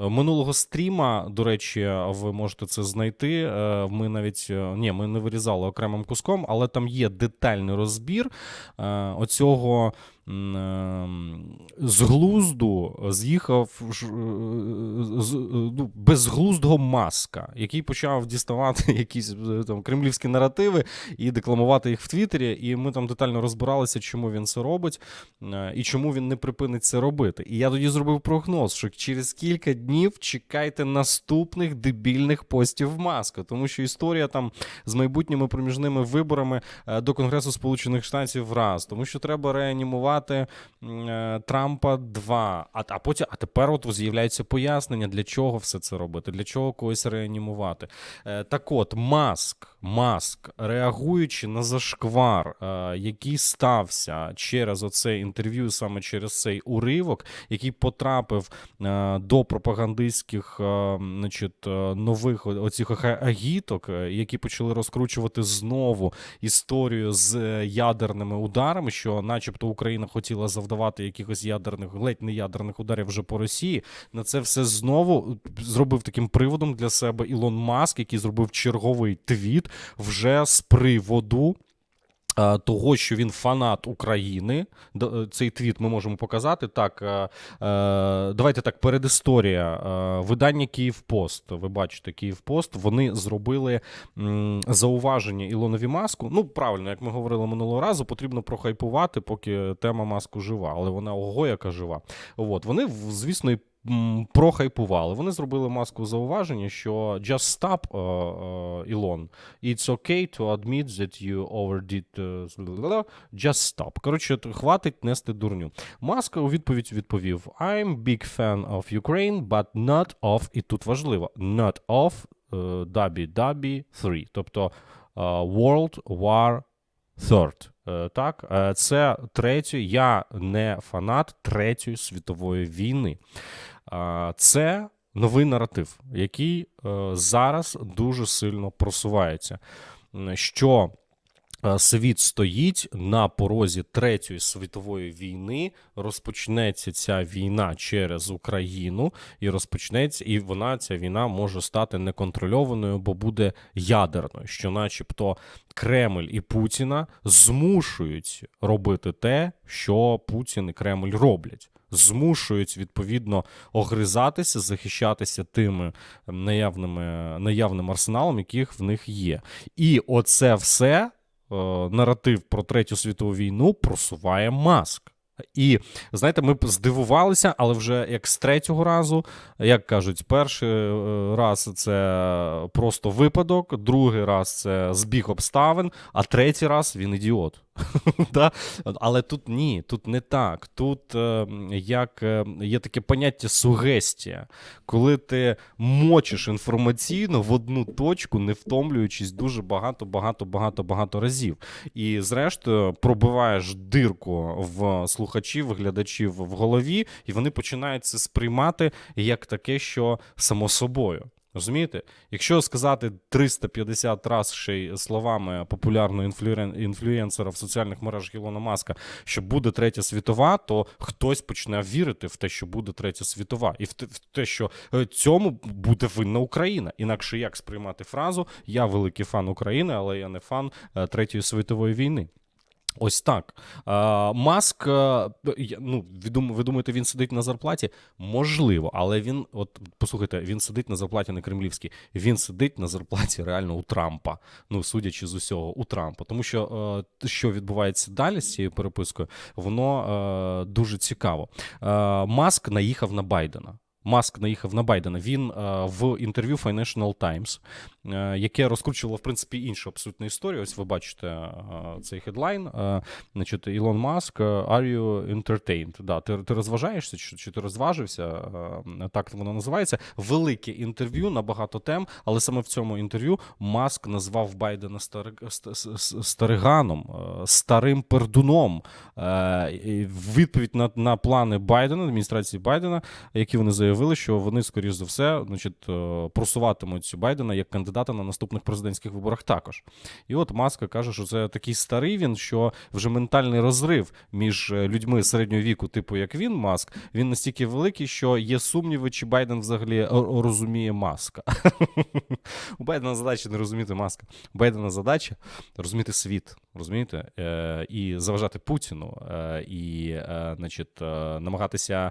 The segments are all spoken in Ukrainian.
Е, Минулого стріма, до речі, ви можете це знайти. Е, Ми навіть е, ні, ми не вирізали окремим куском, але там є детальний розбір оцього з глузду з'їхав е, е, ну, безглуздого маска, який почав діставати якісь е, там кремлівські наративи і декламувати їх в Твіттері. І ми там детально розбиралися, чому він це робить і чому він не припинить це робити. І я тоді зробив прогноз, що через кілька днів чекайте наступних дебільних постів маска, тому що історія там з майбутніми проміжними виборами до Конгресу Сполучених Штатів раз, тому що треба реанімувати м, е, Трампа 2. А, а потім, а тепер от з'являються пояснення, для чого все це робити, для чого когось реанімувати. Е, Так от, маск, маск, реагуючи на зашквар, е, який стався через оце інтерв'ю, саме через цей уривок, який потрапив до пропагандистських значить, нових оцих агіток, які почали розкручувати знову історію з ядерними ударами, що, начебто, Україна хотіла завдавати якихось ядерних, ледь не ядерних ударів вже по Росії. На це все знову зробив таким приводом для себе Ілон Маск, який зробив черговий твіт вже з приводу. Е, Того, що він фанат України, е, цей твіт ми можемо показати. Так, е, давайте так, передісторія. Видання Київпост. Ви бачите, Київпост. Вони зробили зауваження Ілонові Маску. Ну, правильно, як ми говорили минулого разу, потрібно прохайпувати, поки тема маску жива, але вона ого, яка жива. От вони, звісно, і прохайпували. Вони зробили маску зауваження, що just stop, е, е, Ілон. It's okay to admit that you overdid uh, just stop. Коротше, хватить нести дурню. Маск у відповідь відповів: I'm big fan of Ukraine, but not of, і тут важливо, not of uh, WW3, тобто е, World War Third. Е, Так, Е, це третє. Я не фанат Третьої світової війни. Це новий наратив, який е, зараз дуже сильно просувається. Що е, світ стоїть на порозі Третьої світової війни, розпочнеться ця війна через Україну, і розпочнеться, і вона, ця війна, може стати неконтрольованою, бо буде ядерною, що, начебто, Кремль і Путіна змушують робити те, що Путін і Кремль роблять. Змушують відповідно огризатися, захищатися тими наявними наявним арсеналом, яких в них є. І оце все е, наратив про третю світову війну просуває маск. І знаєте, ми здивувалися, але вже як з третього разу, як кажуть, перший е, раз це просто випадок, другий раз це збіг обставин, а третій раз він ідіот. Да? Але тут ні, тут не так. Тут е, як е, є таке поняття сугестія, коли ти мочиш інформаційно в одну точку, не втомлюючись дуже багато, багато, багато, багато разів. І зрештою пробиваєш дирку в слухачів, глядачів в голові, і вони починають це сприймати як таке, що само собою. Розумієте? Якщо сказати 350 раз ще й словами популярного інфлюен... інфлюенсера в соціальних мережах Ілона Маска, що буде третя світова, то хтось почне вірити в те, що буде третя світова, і в те, що е, цьому буде винна Україна. Інакше як сприймати фразу Я великий фан України, але я не фан е, Третьої світової війни. Ось так. Маск, е, ну, ви дум- ви думаєте, він сидить на зарплаті? Можливо, але він, от послухайте, він сидить на зарплаті не кремлівській, він сидить на зарплаті реально у Трампа. Ну, судячи з усього, у Трампа. Тому що е, що відбувається далі з цією перепискою, воно е, дуже цікаво. Маск наїхав на Байдена. Маск наїхав на Байдена. Він в інтерв'ю Financial Times, яке розкручувало в принципі іншу абсолютно історію. Ось ви бачите е, цей хедлайн. Е, значить, Ілон Маск, е, are you entertained? Да, ти, ти розважаєшся, чи, чи ти розважився? Е, так воно називається. Велике інтерв'ю на багато тем, але саме в цьому інтерв'ю Маск назвав Байдена стариганом, е, старим пердуном. Е, відповідь на, на плани Байдена, адміністрації Байдена, які вони заявили, що вони, скоріш за все, значить, е, просуватимуть Байдена як кандидата кандидата на наступних президентських виборах також. І от Маска каже, що це такий старий він, що вже ментальний розрив між е, людьми середнього віку, типу як він, Маск, він настільки великий, що є сумніви, чи Байден взагалі розуміє Маска. У Байдена задача не розуміти Маска. У Байдена задача розуміти світ, розумієте, е, і заважати Путіну, е, і, значить, намагатися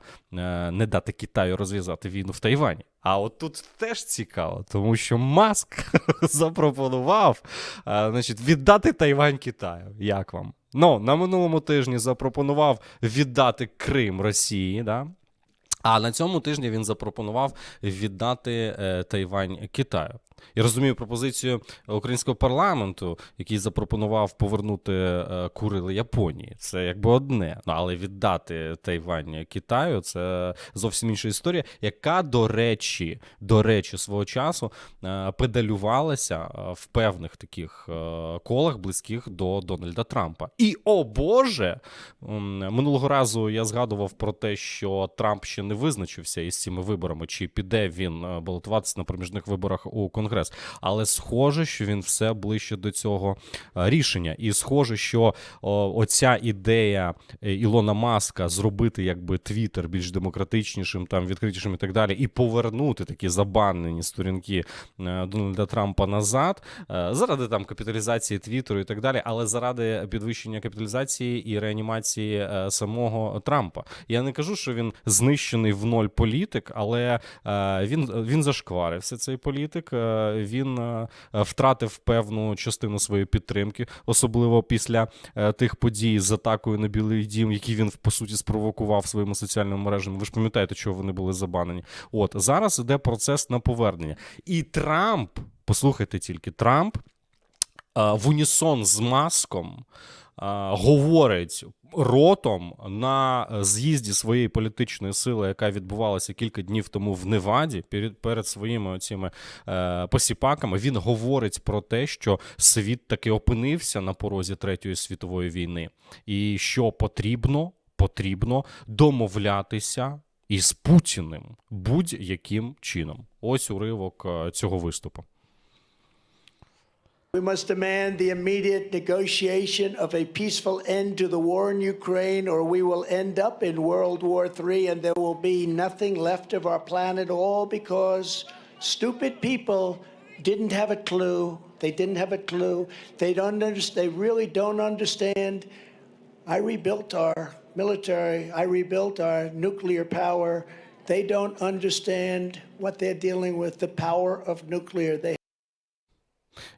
не дати Китаю розв'язати війну в Тайвані. А от тут теж цікаво, тому що Маск запропонував е, значить, віддати Тайвань Китаю. Як вам? Ну, на минулому тижні запропонував віддати Крим Росії, да? А на цьому тижні він запропонував віддати е, Тайвань Китаю. Я розумію пропозицію українського парламенту, який запропонував повернути е, Курили Японії. Це якби одне. Ну але віддати Тайвань Китаю це зовсім інша історія, яка, до речі, до речі, свого часу е, педалювалася е, в певних таких е, колах, близьких до Дональда Трампа. І о Боже! Минулого разу я згадував про те, що Трамп ще не визначився із цими виборами, чи піде він е, балотуватися на проміжних виборах у Конгрес. Але схоже, що він все ближче до цього е, рішення. І схоже, що оця ідея е, Ілона Маска зробити якби Твіттер більш демократичнішим, там відкритішим і так далі, і повернути такі забанені сторінки е, Дональда Трампа назад заради там капіталізації Твіттеру і так далі, але заради підвищення капіталізації і реанімації самого Трампа. Я не кажу, що він знищений в ноль політик, але він, він зашкварився цей політик. Е, Він е, втратив певну частину своєї підтримки, особливо після е, тих подій з атакою на Білий Дім, які він по суті спровокував своїми соціальними мережами. Ви ж пам'ятаєте, чого вони були забанені. От зараз іде процес на повернення. І Трамп, послухайте тільки, Трамп в унісон з маском говорить ротом на з'їзді своєї політичної сили, яка відбувалася кілька днів тому в Неваді, перед, перед своїми цими е, посіпаками. Він говорить про те, що світ таки опинився на порозі Третьої світової війни, і що потрібно, потрібно домовлятися із Путіним будь-яким чином. Ось уривок е, цього виступу. We must demand the immediate negotiation of a peaceful end to the war in Ukraine, or we will end up in World War III and there will be nothing left of our planet, all because stupid people didn't have a clue. They didn't have a clue. They don't. They really don't understand. I rebuilt our military. I rebuilt our nuclear power. They don't understand what they're dealing with. The power of nuclear. They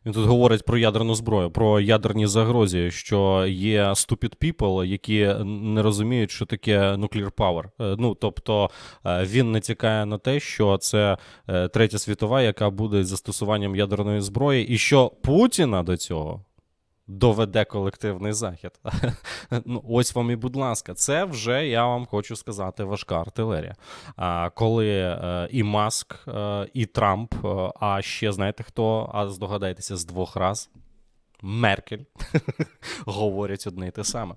Він тут говорить про ядерну зброю, про ядерні загрозі, що є stupid people, які не розуміють, що таке nuclear power. Е, Ну тобто він він натякає на те, що це е, третя світова, яка буде застосуванням ядерної зброї, і що Путіна до цього. Доведе колективний захід. ну, ось вам і, будь ласка, це вже я вам хочу сказати важка артилерія. А коли е, і Маск, е, і Трамп, е, а ще знаєте хто? А здогадайтеся з двох раз. Меркель говорять одне й те саме.